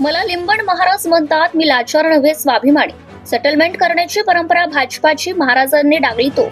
मला लिंबण महाराज म्हणतात मी लाचार नव्हे स्वाभिमानी. सेटलमेंट करण्याची परंपरा भाजपाची महाराजांनी डागली तो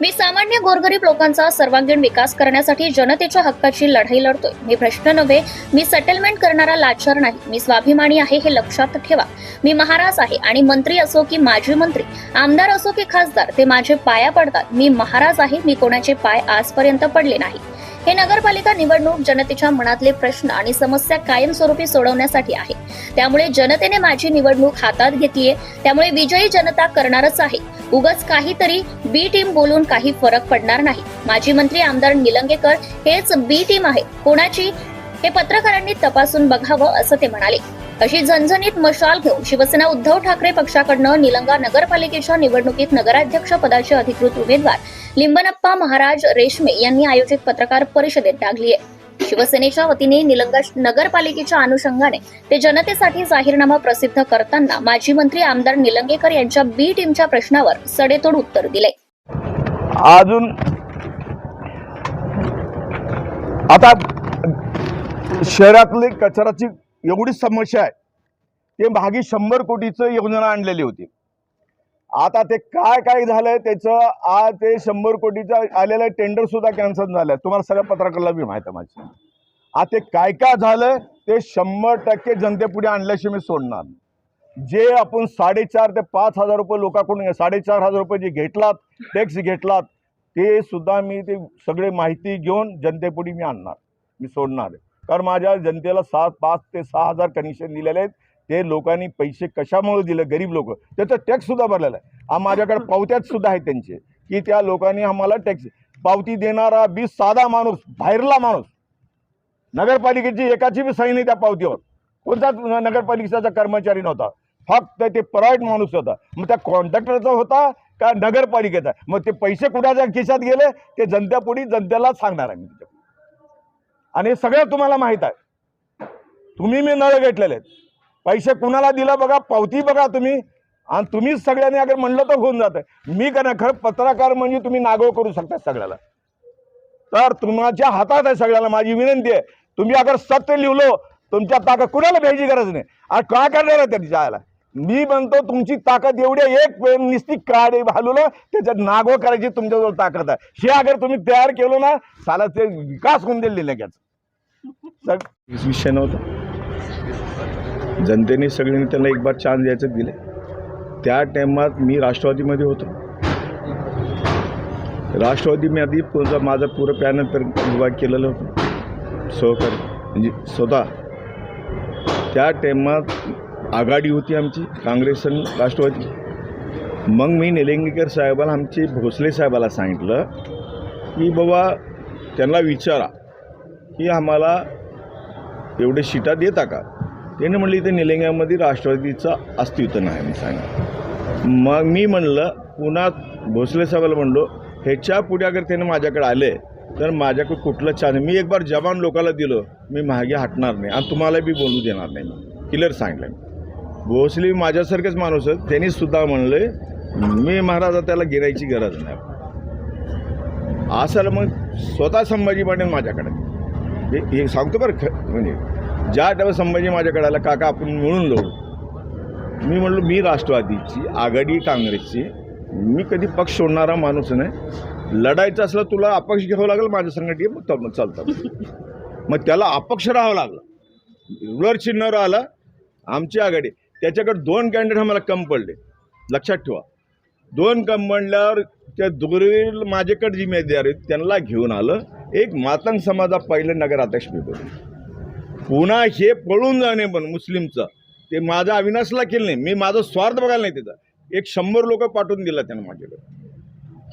मी सामान्य गोरगरीब लोकांचा सर्वांगीण विकास करण्यासाठी जनतेच्या हक्काची लढाई लढतोय. मी प्रश्न नव्हे मी सेटलमेंट करणारा लाचार नाही. मी स्वाभिमानी आहे हे लक्षात ठेवा. मी महाराज आहे आणि मंत्री असो की माजी मंत्री आमदार असो की खासदार ते माझे पाया पडतात. मी महाराज आहे मी कोणाचे पाय आजपर्यंत पडले नाही. हे नगरपालिका निवडणूक जनतेच्या मनातले प्रश्न आणि समस्या कायमस्वरूपी सोडवण्यासाठी आहे. त्यामुळे जनतेने माझी निवडणूक हातात घेतलीये त्यामुळे विजयी जनता करणारच आहे. उगच काहीतरी बी टीम बोलून काही फरक पडणार नाही. माजी मंत्री आमदार निलंगेकर हेच बी टीम आहे. कोणाची? हे पत्रकारांनी तपासून बघावं असं ते म्हणाले. अशी झणझणीत मशाल घेऊन शिवसेना उद्धव ठाकरे पक्षाकडनं निलंगा नगरपालिकेच्या निवडणुकीत नगराध्यक्ष पदाचे अधिकृत उमेदवार लिंबनप्पा महाराज रेशमे यांनी आयोजित पत्रकार परिषदेत टाकली आहे. शिवसेनेच्या वतीने निलंगा नगरपालिकेच्या अनुषंगाने ते जनतेसाठी जाहीरनामा प्रसिद्ध करताना माजी मंत्री आमदार निलंगेकर यांच्या बी टीमच्या प्रश्नावर सडेतोड उत्तर दिले. अजून आता शहरातली कचराची एवढी समस्या आहे. ते मागे शंभर कोटीचं योजना आणलेली होती. आता ते काय काय झालंय त्याचं आज ते शंभर कोटीचं आलेलं टेंडर सुद्धा कॅन्सल झालंय. तुम्हाला सगळ्या पत्रकारला मी माहिती आहे माझी. आता ते काय काय झालंय ते शंभर टक्के जनतेपुढे आणल्याशिवाय मी सोडणार जे आपण साडेचार ते पाच हजार रुपये लोकांकडून साडेचार हजार रुपये जे घेतलात टॅक्स घेतलात ते सुद्धा मी ते सगळे माहिती घेऊन जनतेपुढे मी आणणार मी सोडणार आहे. कारण माझ्या जनतेला सात पाच ते सहा हजार कनेक्शन दिलेले आहेत. ते लोकांनी पैसे कशामुळे दिले? गरीब लोक. त्याचं टॅक्स सुद्धा भरलेला आहे. हा माझ्याकडे पावत्यात सुद्धा आहेत त्यांचे. की त्या लोकांनी आम्हाला टॅक्स पावती देणारा बी साधा माणूस बाहेरला माणूस नगरपालिकेची एकाची बी सही नाही त्या पावतीवर. कोणताच नगरपालिकेचा कर्मचारी नव्हता. फक्त ते प्रायव्हेट माणूस होता. मग त्या कॉन्ट्रॅक्टरचा होता का नगरपालिकेचा? मग ते पैसे कुणाच्या खिशात गेले? ते जनतेपुढे जनतेला सांगणार आहे मी आणि हे सगळं तुम्हाला माहीत आहे. तुम्ही मी नळ घेतलेले आहेत. पैसे कुणाला दिला बघा पावती बघा तुम्ही. आणि तुम्हीच सगळ्यांनी अगर म्हणलं तर होऊन जात मी का ना खरं पत्रकार म्हणजे तुम्ही नागो करू शकता सगळ्याला. तर तुमच्या हातात आहे सगळ्याला माझी विनंती आहे. तुम्ही अगर सत्य लिहिलो तुमच्या ताकद कुणाला भ्यायची गरज नाही. आज काय करणार आहे त्याच्या आयला? मी म्हणतो तुमची ताकद एवढी आहे, एक वेळ निस्ती काढे घालवलं त्याच्यात नागो करायची तुमच्याजवळ ताकद आहे. हे अगर तुम्ही तयार केलं ना साला ते विकास होऊन दिले लगेच. सग विषय नव्हता. जनतेने सगळ्यांनी त्यांना एक बार चान्स द्यायचं दिले. त्या टायमात मी राष्ट्रवादीमध्ये होतो. राष्ट्रवादी मी आधी माझं पुरं पॅनल तर विभाग केलेलं होतं. सहकारी म्हणजे स्वतः. त्या टायमात आघाडी होती आमची काँग्रेस आणि राष्ट्रवादी. मग मी निलंगेकर साहेबाला आमचे भोसले साहेबाला सांगितलं की बाबा त्यांना विचारा की आम्हाला एवढे शिटा देता का? त्याने म्हणलं इथे निलंग्यामध्ये राष्ट्रवादीचं अस्तित्व नाही मी सांगितलं. मग मी म्हणलं पुन्हा भोसले साहेबाला म्हणलो ह्याच्या पुढे अगर त्याने माझ्याकडे आले तर माझ्याकडे कुठलं छान मी एक बार जवान लोकाला दिलो मी मागे हटणार नाही आणि तुम्हाला बी बोलू देणार नाही मी. क्लिअर सांगितलं मी. भोसले माझ्यासारखेच माणूस आहेत. त्यांनी सुद्धा म्हणले मी महाराजा त्याला गिरायची गरज नाही. असं मग स्वतः संभाजी पाटील माझ्याकडे. हे हे सांगतो बरं ख म्हणजे ज्या टायमा संभाजी माझ्याकडे आला काका आपण मिळून लढू मी म्हणलो मी राष्ट्रवादीची आघाडी काँग्रेसची मी कधी पक्ष सोडणारा माणूस नाही. लढायचं असलं तुला अपक्ष घ्यावं लागेल माझ्या संघटी मग मग चालतं. मग त्याला अपक्ष राहावं लागलं. रुलर चिन्हावर आला आमची आघाडी त्याच्याकडे दोन कॅन्डिडेट आम्हाला कम पडले. लक्षात ठेवा. दोन कम म्हणल्यावर त्या दुर्वीर माझ्याकडे जिम्मेदार आहेत त्यांना घेऊन आलं. एक मातंग समाजा पहिलं नगराध्यक्ष मी बनलो पुन्हा हे पळून जाणे पण मुस्लिमचं ते माझा अविनाशला केलं नाही. मी माझा स्वार्थ बघायला नाही त्याचा एक शंभर लोक पाठवून दिला त्यांना माझ्याकडे.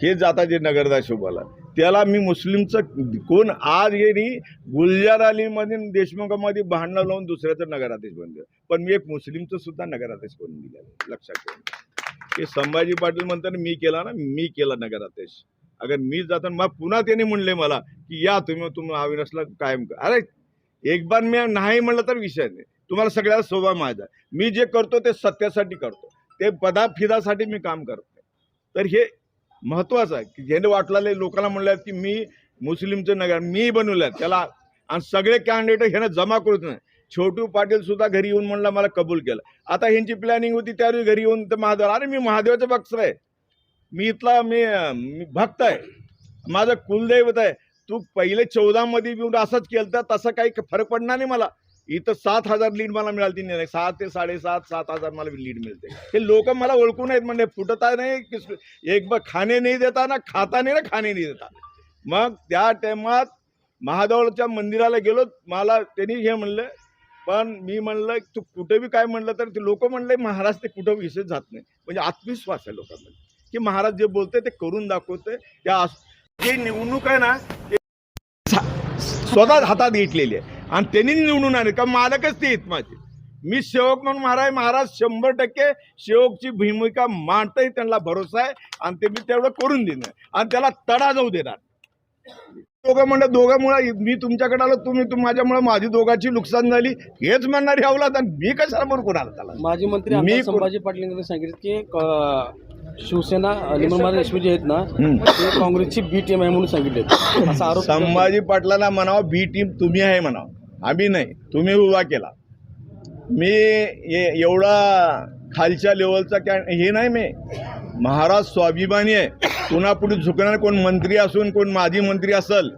हे जाता जे नगरदार शोभाला त्याला मी मुस्लिमचं कोण आज येणी गुलजार अलीमध्ये देशमुखामध्ये भांडणं लावून दुसऱ्याचं नगराध्यक्ष बनलं. पण मी एक मुस्लिमचं सुद्धा नगराध्यक्ष बनून दिलेलं लक्षात ठेवून हे संभाजी पाटील म्हणताना मी केला ना मी केला नगराध्यक्ष. अगर मी जाताना मग पुन्हा त्याने म्हणले मला की या तुम्ही तुम्ही अविनाशला कायम कर. अरे एक बार मी नाही म्हणलं तर विषय नाही. तुम्हाला सगळ्याला स्वभाव माझा मी जे करतो ते सत्यासाठी करतो. ते पदाफिदासाठी मी काम करतो तर हे महत्त्वाचं आहे. की ज्याने वाटलेले लोकांना म्हणलं की मी मुस्लिमचं नगर मी बनवलं त्याला आणि सगळे कॅन्डिडेट ह्यानं जमा करूच नाही. छोटू पाटील सुद्धा घरी येऊन म्हणला मला कबूल केलं. आता ह्यांची प्लॅनिंग होती त्यावेळी घरी येऊन तर महादेव अरे मी महादेवाचं भक्त आहे. मी इथला मी भक्त आहे. माझं कुलदैवत आहे. तू पहिले चौदामध्ये येऊन असंच केलं तर तसं काही फरक पडणार नाही मला. इथं सात हजार लीड मला मिळाली नाही सात ते साडेसात सात हजार मला लीड मिळते. हे लोक मला ओळखून आहेत म्हणजे फुटता नाही किस- एक ब खाणे नाही देता ना खाता नाही ना खाणे नाही देता. मग त्या टायमात महादेवाच्या मंदिराला गेलो मला त्यांनी हे म्हणलं पण मी म्हणलं तू कुठे बी काय म्हणलं तर ते लोक म्हणले महाराज ते कुठं विषय जात नाही. म्हणजे आत्मविश्वास आहे लोकांमध्ये. की महाराज जे बोलते ते करून दाखवते त्या आस- जे निवडणूक आहे ना ते स्वतः हातात घेतलेली आहे. आणि त्यांनी निवडून आले का मालकच ते आहेत माझे. मी सेवक म्हणून महाराज महाराज शंभर टक्के सेवकची भूमिका मांडतही त्यांना भरोसा आहे आणि ते मी तेवढं करून देणार. आणि त्याला तडा जाऊ देणार. दोघं म्हणलं दोघांमुळे मी तुमच्याकडे आलो तुम्ही तुम माझ्यामुळे माझी दोघांची नुकसान झाली हेच म्हणणारी हवला तर मी कशाला बरोबर कोणाला त्याला? माजी मंत्री मी संभाजी पाटील यांनी सांगितलं की शिवसेना रेशमी जे आहेत ना. ते काँग्रेसची बी टीम आहे म्हणून सांगितले असा आरोप संभाजी पाटलाला म्हणावं बी टीम तुम्ही आहे म्हणावं. आम्ही नाही. तुम्ही उभा केला. मी एवढा खालच्या लेवलचा काय हे नाही मी. महाराज स्वाभिमानी आहे. कुणापुढे झुकणार कोण मंत्री असून कोण माजी मंत्री असल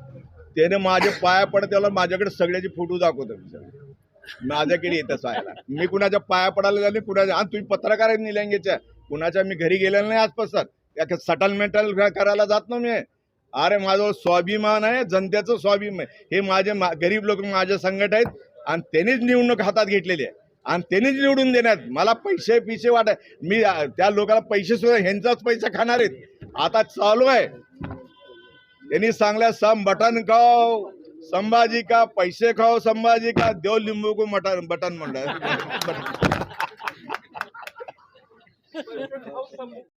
त्याने माझे पाया पडत त्याला माझ्याकडे सगळ्याचे फोटो दाखवतो मी माझ्याकडे येतं सायला. मी कुणाच्या पाया पडायला झाले कुणाच्या आणि तुम्ही पत्रकार आहेत निलंगेच्या. कुणाच्या मी घरी गेलेलं नाही आजपासून. त्या सटलमेंटल करायला जात ना मी. अरे माझ्यावर स्वाभिमान आहे जनतेचं स्वाभिमान. हे माझे मा- गरीब लोक माझ्या संकट आहेत आणि त्यांनीच निवडणूक हातात घेतलेली आहे. आणि त्यांनीच निवडून देण्यात मला पैसे पिसे वाटाय मी त्या लोकांना पैसे सुद्धा ह्यांचाच पैसा खाणार आहेत. आता चालू आहे. त्यांनी सांगल्या सम बटन खाओ संभाजी का पैसे खाओ संभाजी का देव लिंबू को मटन बटन म्हणलं.